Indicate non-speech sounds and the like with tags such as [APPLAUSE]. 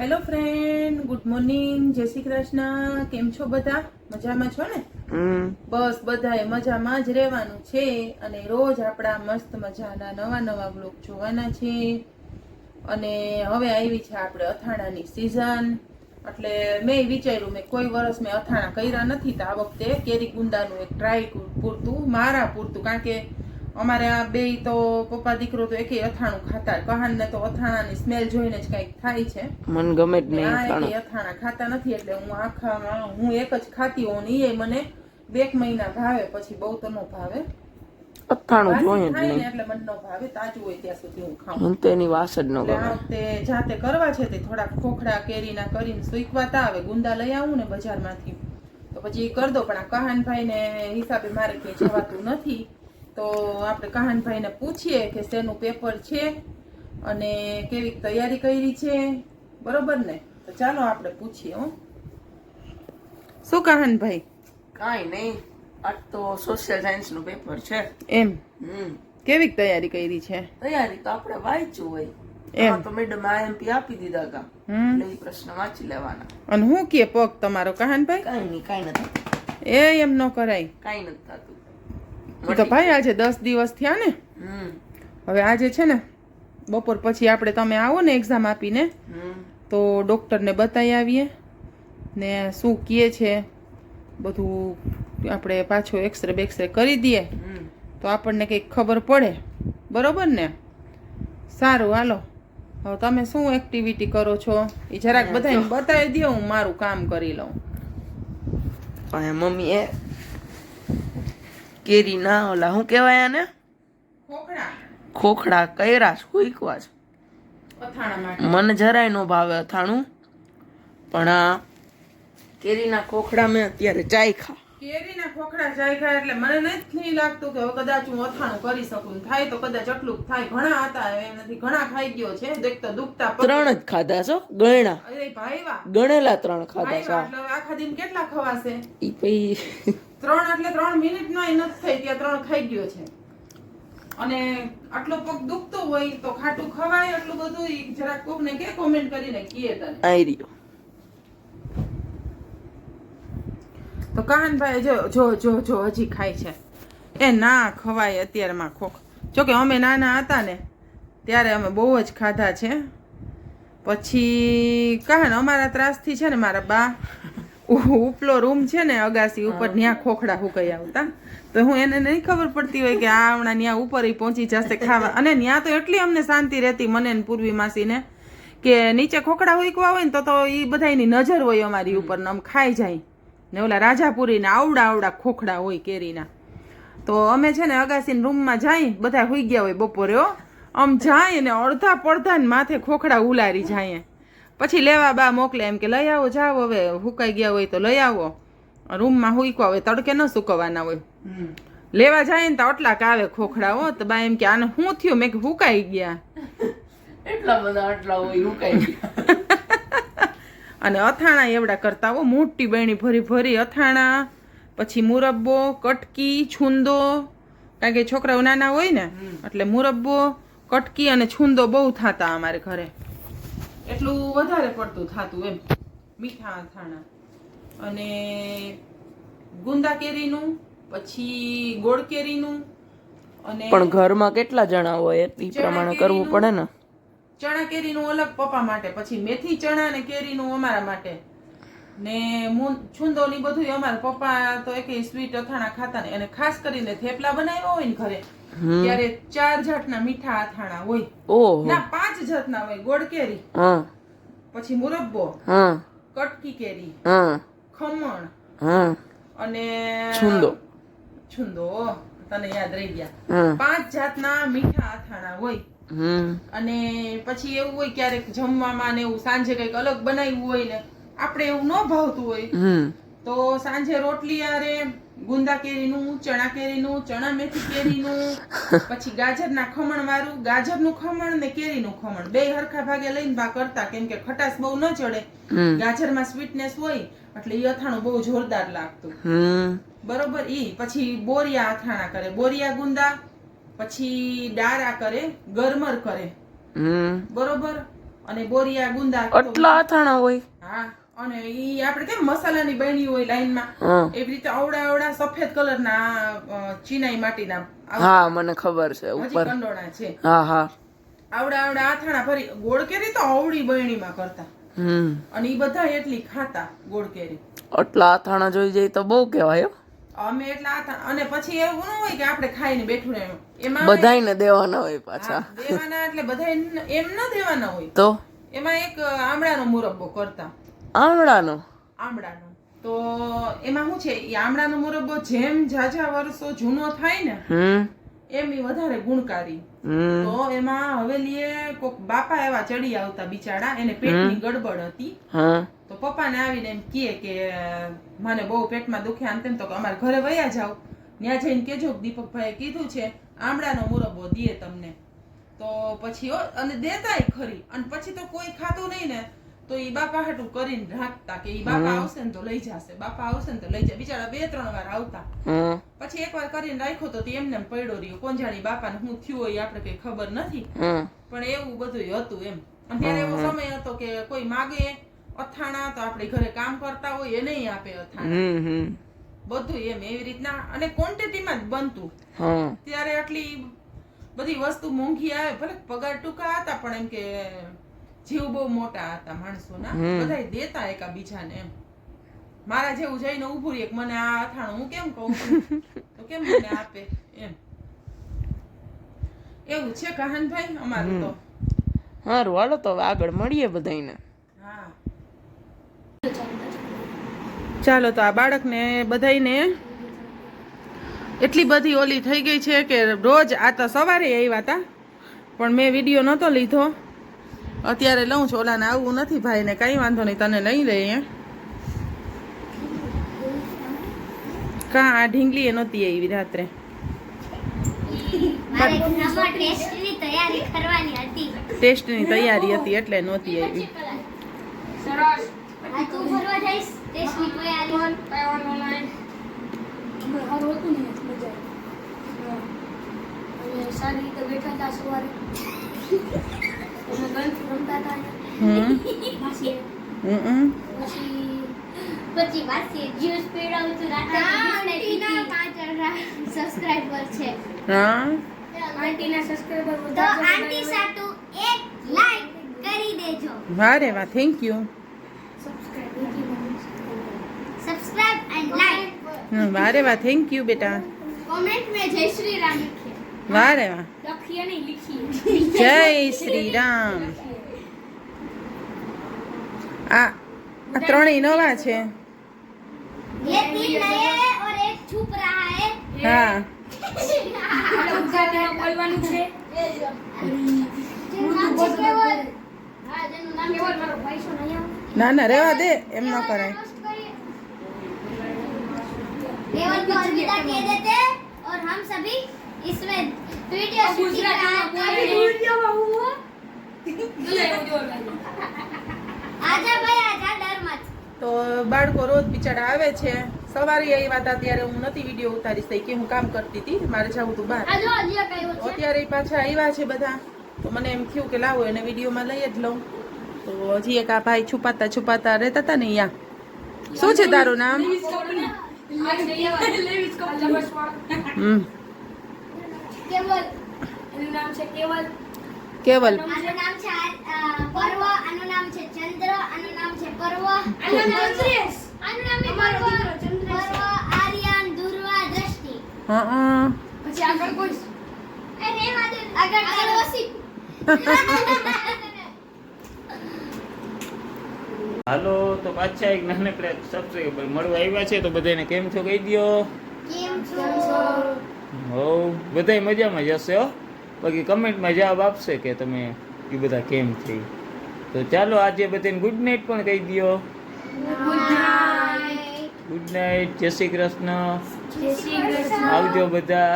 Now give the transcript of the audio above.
Hello friend good morning જય શ્રી કૃષ્ણ. કેમ છો બધા? મજામાં છો ને? બસ બધાએ મજામાં જ રહેવાનું છે અને રોજ આપણા મસ્ત મજાના નવા નવા બ્લોગ જોવાના છે. અને હવે આવી છે આપણે અથાણાની સિઝન એટલે મેં વિચાર્યું મેં કોઈ વર્ષ મેં અથાણા કર્યા નથી તો આ વખતે કેરી ગુંદાનું એક ટ્રાય પૂરતું મારા પૂરતું. કારણ કે અમારે આ બે તો પપ્પા દીકરો તો એકે અથાણું ખાતા કહાનને તો અથાણાની સ્મેલ જોઈને જ કંઈક થાય છે. મન ગમે જ નહીં અથાણા. ખાતા નથી એટલે હું આખા હું એક જ ખાતી હોઉં ને એ મને બે મહિના ભાવે પછી બહુ તો નો ભાવે. અથાણું જોઈએ જ નહીં. એટલે મને નો ભાવે તાજું હોય ત્યાં સુધી હું ખાઉં. હું તેની વાસ જ ન ગમે. તે જાતે કરવા છે તે થોડા ખોખડા કેરીના કરીને સુકવાતા આવે ગુંદા લઈ આવું ને બજારમાંથી. તો પછી કરી દો પણ આ કહાનભાઈને હિસાબે મારે ક્યાંય જવાતું નથી. તો આપણે કહાનભાઈને પૂછીએ કે શેનું પેપર છે અને કેવી તૈયારી કરી છે. બરોબર ને? તો ચાલો આપણે પૂછીએ હો. શું કહાનભાઈ? કાંઈ નહીં. આજ તો સોશિયલ સાયન્સનું પેપર છે. એમ. હમ. કેવી તૈયારી કરી છે? તૈયારી તો આપણે વાંચ્યું હોય. એમ. તો મેડમ આઈએમપી આપી દીધા હતા. એટલે એ પ્રશ્ન વાંચી લેવાના. અને હું કે પગ તમારો કહાનભાઈ? કાંઈ નહીં કાંઈ નથી. એ એમ ન કરાય. કાંઈ નથી થતું. તો ભાઈ આજે દસ દિવસ થયા ને. હવે આજે છે ને બપોર પછી આપણે તમે આવો ને એક્ઝામ આપીને તો ડૉક્ટરને બતાવી આવીએ ને શું કહે છે બધું આપણે પાછો એક્સરે બેક્સરે કરી દઈએ. તો આપણને કંઈક ખબર પડે. બરોબર ને? સારું હાલો. હવે તમે શું એક્ટિવિટી કરો છો? એ જરાક બધાને બતાવી દો હું મારું કામ કરી લઉં. પણ મમ્મીએ કેરીના ઓલા શું કહેવાય આને? ખોખડા ખોખડા કર્યા સુઈકવા છે મને જરાય નો ભાવે અથાણું. પણ આ કેરીના ખોખડા મેં અત્યારે ચાખ્યા કેરીના ખોખડા ચાખ્યા એટલે મને નથી લાગતું કે હવે કદાચ હું અથાણું કરી શકું. થાય તો કદાચ એટલું થાય. ઘણા હતા એમ નથી. ઘણા ખાઈ ગયો છે. દેખતા દુખતા ત્રણ જ ખાધા છો? ગણ્યા અરે ગણેલા ત્રણ ખાધા છો. એટલે આખા દિન કેટલા ખવાશે? ઈ પછી ત્રણ એટલે ત્રણ મિનિટ નો નથી થઈ ત્યાં ત્રણ ખાઈ ગયો છે. અને આટલો પગ દુખતો હોય તો ખાટું ખવાય એટલું બધું જરા જરાક કોક ને કે કોમેન્ટ કરીને કીએ તને. આઈ રહ્યો. તો કાનભાઈ જો જો જો જો હજી ખાય છે. એ ના ખવાય અત્યારમાં ખોખ જોકે અમે નાના હતા ને ત્યારે અમે બહુ જ ખાધા છે. પછી કાહન અમારા ત્રાસથી છે ને મારા બા ઉપલો રૂમ છે ને અગાસી ઉપર ત્યાં ખોખડા હુકાઈ આવતા. તો હું એને નહીં ખબર પડતી હોય કે આ હમણાં ત્યાં ઉપર પહોંચી જશે ખાવા. અને ત્યાં તો એટલી અમને શાંતિ રહેતી મને ને પૂર્વી માસીને કે નીચે ખોખડા હુકવા હોય ને તો તો એ બધાની નજર હોય અમારી ઉપર ને આમ ખાઈ જાય. ને ઓલા રાજાપુરીના આવડા આવડા ખોખડા હોય કેરીના. તો અમે છે ને અગાસીના રૂમમાં જાય બધા હોઈ ગયા હોય બપોરે હો. આમ જાય ને અડધા પડધા ને માથે ખોખડા ઉલારી જાય. પછી લેવા બા મોકલે એમ કે લઈ આવો જાઓ હવે હુકાઈ ગયા હોય તો લઈ આવો. રૂમમાં હુકવા હોય તડકે ન સુકવવાના હોય. લેવા જાય ને તો આટલાક આવે ખોખડા હો. તો બા એમ કે આને શું થયું? મેં કે હુકાઈ ગયા. [LAUGHS] એટલા બધા આટલા હોય ઉકાઈ અને અથાણા એવડા કરતા હો મોટી બહેણી ભરી ભરી અથાણા પછી મુરબ્બો કટકી છુંદો કારણ કે છોકરાઓ નાના હોય ને એટલે મુરબ્બો કટકી અને છુંદો બહુ થતા અમારે ઘરે. એટલું વધારે પડતું થતું એમ મીઠા અથાણા. અને ગુંદા કેરીનું પછી ગોળ કેરીનું અને પણ ઘરમાં કેટલા જણા હોય એ પ્રમાણે કરવું પડે ને? ચણા કેરીનું અલગ પપ્પા માટે પછી મેથી ચણા ને કેરીનું અમારા માટે. ને છુંદો ની બધું અમારા પપ્પા તો એક સ્વીટ અથાણા ખાતા ને અને ખાસ કરીને થેપલા બનાવ્યા હોય ને ઘરે ત્યારે ચાર જાતના મીઠા અથાણા હોય. ના પાંચ જાતના હોય. ગોળ કેરી પછી મુરબ્બો કટકી કેરી ખમણ અને છુંદો. છુંદો તને યાદ રહી ગયા. પાંચ જાતના મીઠા અથાણા હોય. અને પછી એવું હોય ક્યારેક જમવામાં ને એવું સાંજે કંઈક અલગ બનાવ્યું હોય ને આપણે એવું ન ભાવતું હોય. તો સાંજે રોટલી આરે ગુંદા કેરીનું ચણા કેરીનું ચણા મેથી કેરીનું [LAUGHS] પછી ગાજરના ખમણ વાળું ગાજરનું ખમણ ને કેરીનું ખમણ. બે હરખા ભાગે લઈને બા કરતા કેમ કે ખટાશ બહુ ન ચડે. ગાજરમાં સ્વીટનેસ હોય એટલે એ અથાણું બહુ જોરદાર લાગતું. બરોબર? ઈ પછી બોરિયા અથાણા કરે. બોરિયા ગુંદા પછી ડારા કરે ગરમર કરે. બરોબર? અને બોરિયા ગુંદા એટલા અથાણા હોય. હા અને ઈ આપણે કેમ મસાલાની બની હોય લાઈનમાં એવી રીતે અવડા અવડા સફેદ કલરના ચીનાઈ માટીના. હા મને ખબર છે ઉપર. કંડોણા છે. હા હા. આવડા આવડા આથાણા ભરી ગોળ કેરી તો અવળી બરણીમાં કરતા. અને ઈ બધા એટલી ખાતા ગોળ કેરી. આટલા અથાણા જોઈ જાય તો બહુ કહેવાય અમે એટલા આથા અને પછી એવું ન હોય કે આપણે ખાઈને બેઠું રહેવું. એમાં બધાયને દેવાના હોય પાછા. દેવાના એટલે બધા એમ ન દેવાના હોય. તો? એમાં એક આમળાનો મુરબ્બો કરતા. આમળાનો? આમળાનો. તો એમાં શું છે? એ આમળાનો મુરબ્બો જેમ જાજા વર્ષો જૂનો થાય ને એમ એ વધારે ગુણકારી. તો એમાં હવેલીએ કોક બાપા એવા ચડી આવતા બિચારા એને પેટની ગડબડ હતી. તો પપ્પાને આવીને એમ કહે કે મને બહુ પેટમાં દુખે આમ તેમ તો અમારે ઘરે વયા જાવ ત્યાં જઈને કેજો કે દીપકભાઈએ કીધું છે આમળાનો મુરબ્બો દે તમને. તો પછી અને દેતાય ખરી. અને પછી તો કોઈ ખાતું નહીં ને તો એ બાપા હાટું કરીને રાખતા કે એ બાપા આવશે ને તો લઈ જશે. બાપા આવશે ને તો લઈ જાય. બિચારા બે ત્રણ વાર આવતા. પછી એકવાર કરીને રાખ્યો તો એમને પડ્યો રહ્યો. કોણ જાણી બાપાને શું થયું હોય આપણે કઈ ખબર નથી. પણ એવું બધું હતું એમ. ત્યારે એવો સમય હતો કે કોઈ માગે અથાણા તો આપણે ઘરે કામ કરતા હોય એ નહીં આપે અથાણા. બધું એમ એવી રીતના. અને ક્વોન્ટિટીમાં જ બનતું. ત્યારે આટલી બધી વસ્તુ મોંઘી આવે ભલે પગાર ટૂંકા હતા પણ એમ કે જીવ બહુ મોટા હતા માણસોના. બધા દેતા એકા બીજાને એમ. મારા જેવું જઈને ઉભું એક મને આ અથાણું હું કેમ કહું? [LAUGHS] તો કેમ મને આપે? એમ. એવું છે કહાનભાઈ અમારું તો. હારું હાલો તો આગળ મળીએ બધાયને હા ચાલો તો આ બાળકને બધાને એટલી બધી ઓલી થઈ ગઈ છે કે રોજ આ તો સવારે આવ્યા હતા પણ મેં વીડિયો નહોતો લીધો. અત્યારે લઉં છું ઓલાને આવવું નથી ભાઈને કાંઈ વાંધો નહીં તને લઈ લઈએ. કાં આ ઢીંગલી એ નહોતી આવી રાત્રે? ટેસ્ટની તૈયારી હતી. એટલે નહોતી આવી. એટલે આ ટેસ્ટની તૈયારી હતું ને મજા અને સારી રીતે બેઠા હતા સવારે. અમે રમતા હતા હમ. પછી પછી વાસી જ્યુસ પીવડાવું છું રાતે સબસ્ક્રાઇબર છે. હા. આંટીના સબસ્ક્રાઇબર તો આંટી સાટુ એક લાઈક કરી દેજો. વારે વાહ thank you subscribe and like વારે વાહ થેન્ક યુ બેટા કોમેન્ટ में जय श्री राम लिखिए વારે વાહ લખીએ નહીં લીખીએ જય શ્રી રામ આ આ ત્રણેય નવા છે ये तीन नए हैं और एक छुप रहा है હા આપણે ગુજરાતીમાં બોલવાનું છે જેનું નામ છે કેવલ હા જેનું નામ કેવલ મારો ભાઈ છો નહીં આવે ના ના રેવા દે એમ ન કરાય केवल को अलविदा कह देते हैं और हम सभी इसमें वीडियो शूटिंग ગુજરાતીમાં कर બોલે रहे हैं લે એવું જોરદાર. आजा भाई आजा डर मत તો બાળકો રોજ બિચારા આવે છે સવારે આવ્યા હતા ત્યારે હું નથી વિડીયો ઉતારી શકી કે હું કામ કરતી હતી મારે જવું હતું બહાર आजो अलिया कयो તો અત્યારે ઈ પાછા આવ્યા છે બધા તો મને એમ થયું કે લાવો એને વિડીયોમાં લઈ જ લઉં તો હજી એક આ ભાઈ છુપાતા છુપાતા રહેતા હતા ને અહીંયા શું છે તારું નામ આ છે કેવલ. આનું નામ છે ચંદ્ર. આનું નામ છે પર્વ. આનું દુર્વા દ્રષ્ટિ. [LAUGHS] હાલો તો પાછા એક નાનકડા સબસ્ક્રાઈબર મળવા આવ્યા છે તો બધાને કેમ છો કહી દો કેમ છો? હો બધાય મજામાં જશે હો? બાકી કમેન્ટમાં જવાબ આપશે કે તમે એ બધા કેમ છે. તો ચાલો આજે બધાને ગુડ નાઇટ પણ કહી દો ગુડ નાઇટ જય શ્રી કૃષ્ણ. જય શ્રી કૃષ્ણ. આવજો બધા.